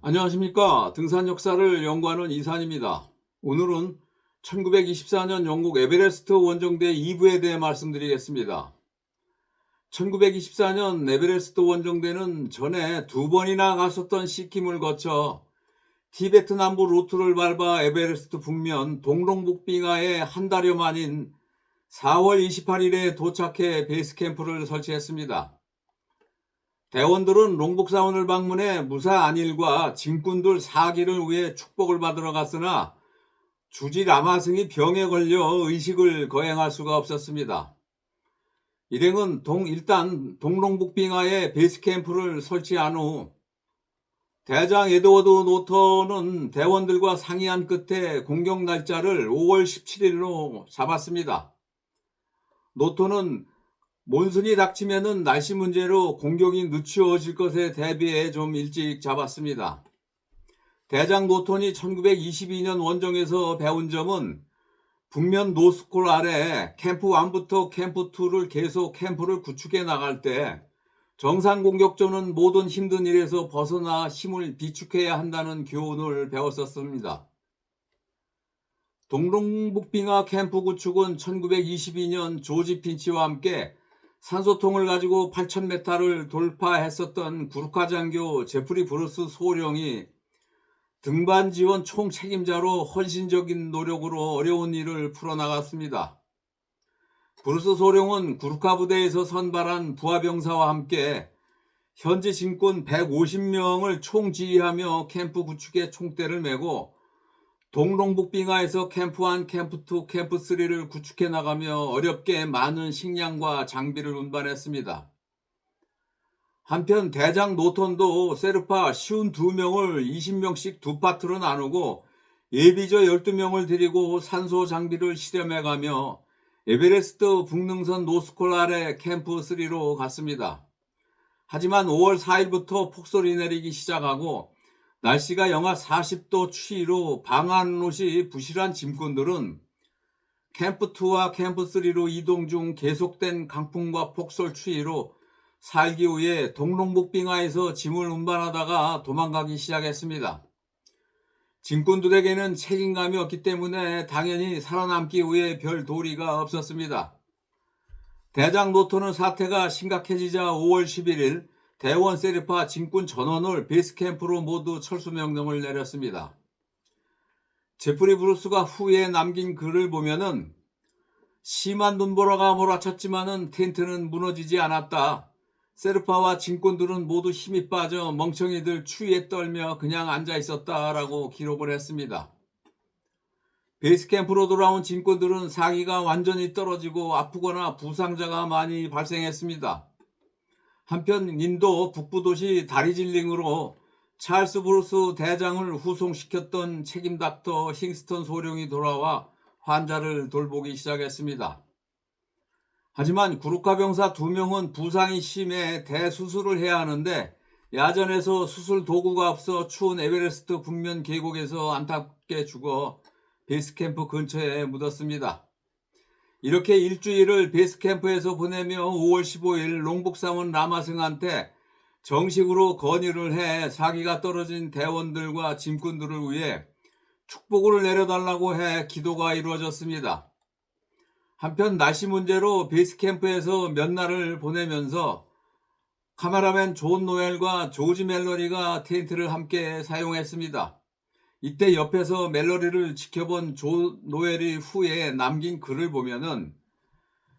안녕하십니까. 등산 역사를 연구하는 이산입니다. 오늘은 1924년 영국 에베레스트 원정대 2부에 대해 말씀드리겠습니다. 1924년 에베레스트 원정대는 전에 두 번이나 갔었던 시킴을 거쳐 티베트 남부 루트를 밟아 에베레스트 북면 동롱북빙하에 한 달여 만인 4월 28일에 도착해 베이스 캠프를 설치했습니다. 대원들은 롱복사원을 방문해 무사 안일과 진군들 사기를 위해 축복을 받으러 갔으나 주지 라마승이 병에 걸려 의식을 거행할 수가 없었습니다. 일행은 동, 일단 동롱북 빙하에 베이스 캠프를 설치한 후 대장 에드워드 노턴은 대원들과 상의한 끝에 공격 날짜를 5월 17일로 잡았습니다. 노턴은 몬순이 닥치면은 날씨 문제로 공격이 늦추어질 것에 대비해 좀 일찍 잡았습니다. 대장 노턴이 1922년 원정에서 배운 점은 북면 노스콜 아래 캠프 1부터 캠프 2를 계속 캠프를 구축해 나갈 때 정상 공격조는 모든 힘든 일에서 벗어나 힘을 비축해야 한다는 교훈을 배웠었습니다. 동롱북빙하 캠프 구축은 1922년 조지 핀치와 함께 산소통을 가지고 8,000m를 돌파했었던 구르카 장교 제프리 브루스 소령이 등반 지원 총 책임자로 헌신적인 노력으로 어려운 일을 풀어나갔습니다. 브루스 소령은 구르카 부대에서 선발한 부하병사와 함께 현지 진군 150명을 총지휘하며 캠프 구축에 총대를 메고 동롱북빙하에서 캠프 1, 캠프 2, 캠프 3를 구축해 나가며 어렵게 많은 식량과 장비를 운반했습니다. 한편 대장 노턴도 세르파 52명을 20명씩 두 파트로 나누고 예비저 12명을 데리고 산소 장비를 실험해 가며 에베레스트 북능선 노스콜 아래 캠프 3로 갔습니다. 하지만 5월 4일부터 폭설이 내리기 시작하고 날씨가 영하 40도 추위로 방한 옷이 부실한 짐꾼들은 캠프 2와 캠프 3로 이동 중 계속된 강풍과 폭설 추위로 살기 위해 동롱북빙하에서 짐을 운반하다가 도망가기 시작했습니다. 짐꾼들에게는 책임감이 없기 때문에 당연히 살아남기 위해 별 도리가 없었습니다. 대장 노토는 사태가 심각해지자 5월 11일 대원 세르파 진군 전원을 베이스 캠프로 모두 철수 명령을 내렸습니다. 제프리 브루스가 후에 남긴 글을 보면은 심한 눈보라가 몰아쳤지만은 텐트는 무너지지 않았다. 세르파와 진군들은 모두 힘이 빠져 멍청이들 추위에 떨며 그냥 앉아 있었다라고 기록을 했습니다. 베이스 캠프로 돌아온 진군들은 사기가 완전히 떨어지고 아프거나 부상자가 많이 발생했습니다. 한편 인도 북부 도시 다리질링으로 찰스 브루스 대장을 후송시켰던 책임 닥터 힝스턴 소령이 돌아와 환자를 돌보기 시작했습니다. 하지만 구루카 병사 두 명은 부상이 심해 대수술을 해야 하는데 야전에서 수술 도구가 없어 추운 에베레스트 북면 계곡에서 안타깝게 죽어 베이스 캠프 근처에 묻었습니다. 이렇게 일주일을 베이스 캠프에서 보내며 5월 15일 롱북사원 라마승한테 정식으로 건의를 해 사기가 떨어진 대원들과 짐꾼들을 위해 축복을 내려달라고 해 기도가 이루어졌습니다. 한편 날씨 문제로 베이스 캠프에서 몇 날을 보내면서 카메라맨 존 노엘과 조지 멜러리가 텐트를 함께 사용했습니다. 이때 옆에서 멜러리를 지켜본 조 노엘이 후에 남긴 글을 보면은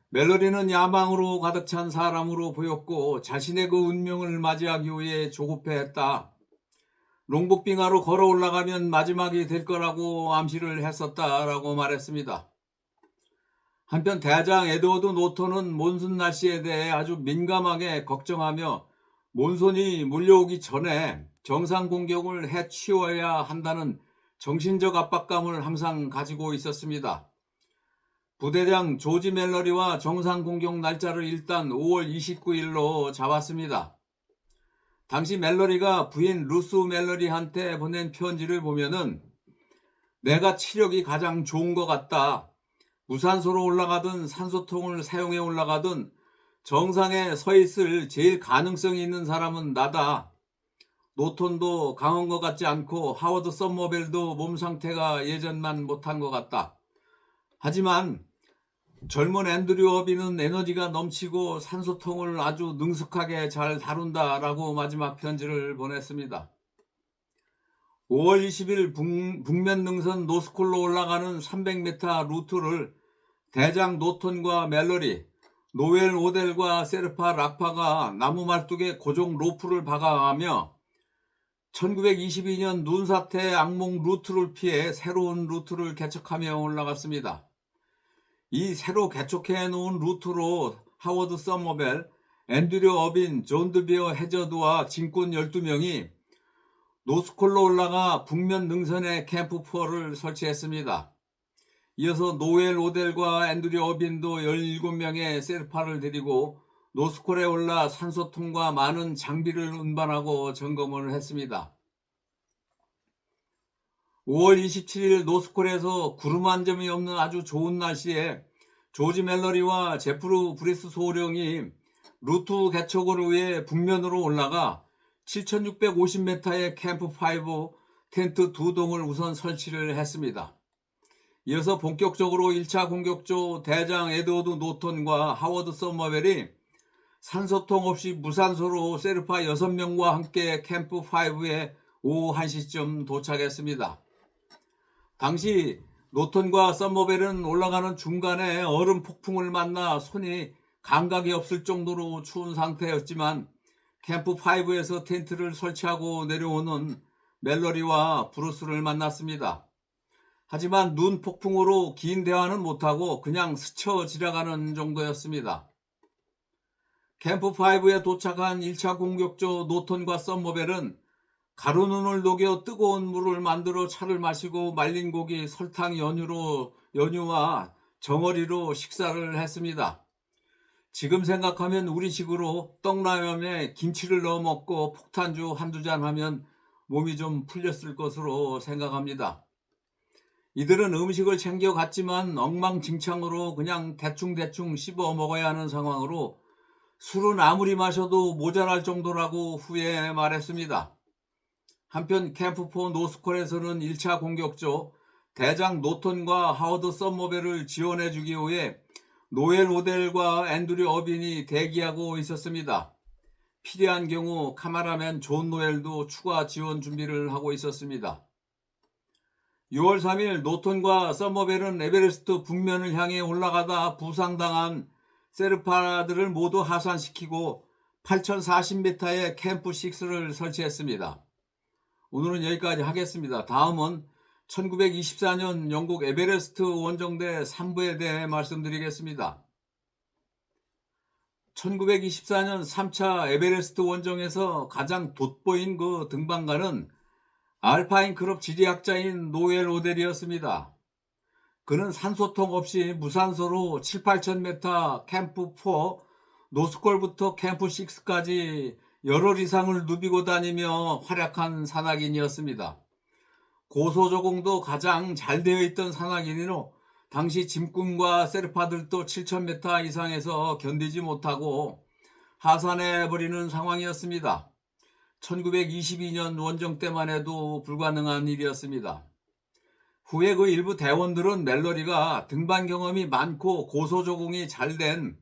멜러리는 야망으로 가득 찬 사람으로 보였고 자신의 그 운명을 맞이하기 위해 조급해했다. 롱북빙하로 걸어 올라가면 마지막이 될 거라고 암시를 했었다라고 말했습니다. 한편 대장 에드워드 노턴은 몬순 날씨에 대해 아주 민감하게 걱정하며 몬손이 몰려오기 전에 정상 공격을 해치워야 한다는 정신적 압박감을 항상 가지고 있었습니다. 부대장 조지 멜러리와 정상 공격 날짜를 일단 5월 29일로 잡았습니다. 당시 멜러리가 부인 루스 멜러리한테 보낸 편지를 보면은 내가 치력이 가장 좋은 것 같다. 무산소로 올라가든 산소통을 사용해 올라가든 정상에 서 있을 제일 가능성이 있는 사람은 나다. 노톤도 강한 것 같지 않고 하워드 썸머벨도 몸 상태가 예전만 못한 것 같다. 하지만 젊은 앤드류 어비는 에너지가 넘치고 산소통을 아주 능숙하게 잘 다룬다라고 마지막 편지를 보냈습니다. 5월 20일 북, 북면 능선 노스콜로 올라가는 300m 루트를 대장 노톤과 멜로리, 노엘 오델과 세르파 락파가 나무 말뚝에 고정 로프를 박아가며 1922년 눈사태 악몽 루트를 피해 새로운 루트를 개척하며 올라갔습니다. 이 새로 개척해 놓은 루트로 하워드 서머벨, 앤드류 어빈, 존 드비어 해저드와 진군 12명이 노스콜로 올라가 북면 능선에 캠프4를 설치했습니다. 이어서 노엘 오델과 앤드류 어빈도 17명의 셀파를 데리고 노스콜에 올라 산소통과 많은 장비를 운반하고 점검을 했습니다. 5월 27일 노스콜에서 구름 한 점이 없는 아주 좋은 날씨에 조지 멜러리와 제프루 브리스 소령이 루트 개척을 위해 북면으로 올라가 7,650m의 캠프5 텐트 두 동을 우선 설치를 했습니다. 이어서 본격적으로 1차 공격조 대장 에드워드 노턴과 하워드 서머벨이 산소통 없이 무산소로 세르파 6명과 함께 캠프5에 오후 1시쯤 도착했습니다. 당시 노턴과 썸머벨은 올라가는 중간에 얼음 폭풍을 만나 손이 감각이 없을 정도로 추운 상태였지만 캠프5에서 텐트를 설치하고 내려오는 멜러리와 브루스를 만났습니다. 하지만 눈 폭풍으로 긴 대화는 못하고 그냥 스쳐 지나가는 정도였습니다. 캠프5에 도착한 1차 공격조 노턴과 썸머벨은 가루눈을 녹여 뜨거운 물을 만들어 차를 마시고 말린 고기, 설탕, 연유로 연유와 정어리로 식사를 했습니다. 지금 생각하면 우리식으로 떡라면에 김치를 넣어 먹고 폭탄주 한두 잔 하면 몸이 좀 풀렸을 것으로 생각합니다. 이들은 음식을 챙겨 갔지만 엉망진창으로 그냥 대충대충 씹어 먹어야 하는 상황으로 술은 아무리 마셔도 모자랄 정도라고 후에 말했습니다. 한편 캠프4 노스콜에서는 1차 공격조 대장 노턴과 하워드 썸머벨을 지원해 주기 위해 노엘 오델과 앤드류 어빈이 대기하고 있었습니다. 필요한 경우 카메라맨 존 노엘도 추가 지원 준비를 하고 있었습니다. 6월 3일 노턴과 서머벨은 에베레스트 북면을 향해 올라가다 부상당한 세르파들을 모두 하산시키고 8040m의 캠프 6를 설치했습니다. 오늘은 여기까지 하겠습니다. 다음은 1924년 영국 에베레스트 원정대 3부에 대해 말씀드리겠습니다. 1924년 3차 에베레스트 원정에서 가장 돋보인 그 등반가는 알파인 클럽 지리학자인 노엘 오델이었습니다. 그는 산소통 없이 무산소로 7, 8천 메타 캠프 4, 노스콜부터 캠프 6까지 열흘 이상을 누비고 다니며 활약한 산악인이었습니다. 고소조공도 가장 잘 되어 있던 산악인으로 당시 짐꾼과 세르파들도 7,000m 이상에서 견디지 못하고 하산해 버리는 상황이었습니다. 1922년 원정 때만 해도 불가능한 일이었습니다. 후에 그 일부 대원들은 멜러리가 등반 경험이 많고 고소조공이 잘 된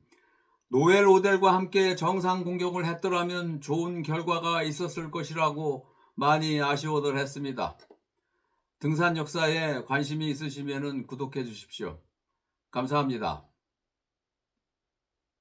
노엘 오델과 함께 정상 공격을 했더라면 좋은 결과가 있었을 것이라고 많이 아쉬워들 했습니다. 등산 역사에 관심이 있으시면 구독해 주십시오. 감사합니다.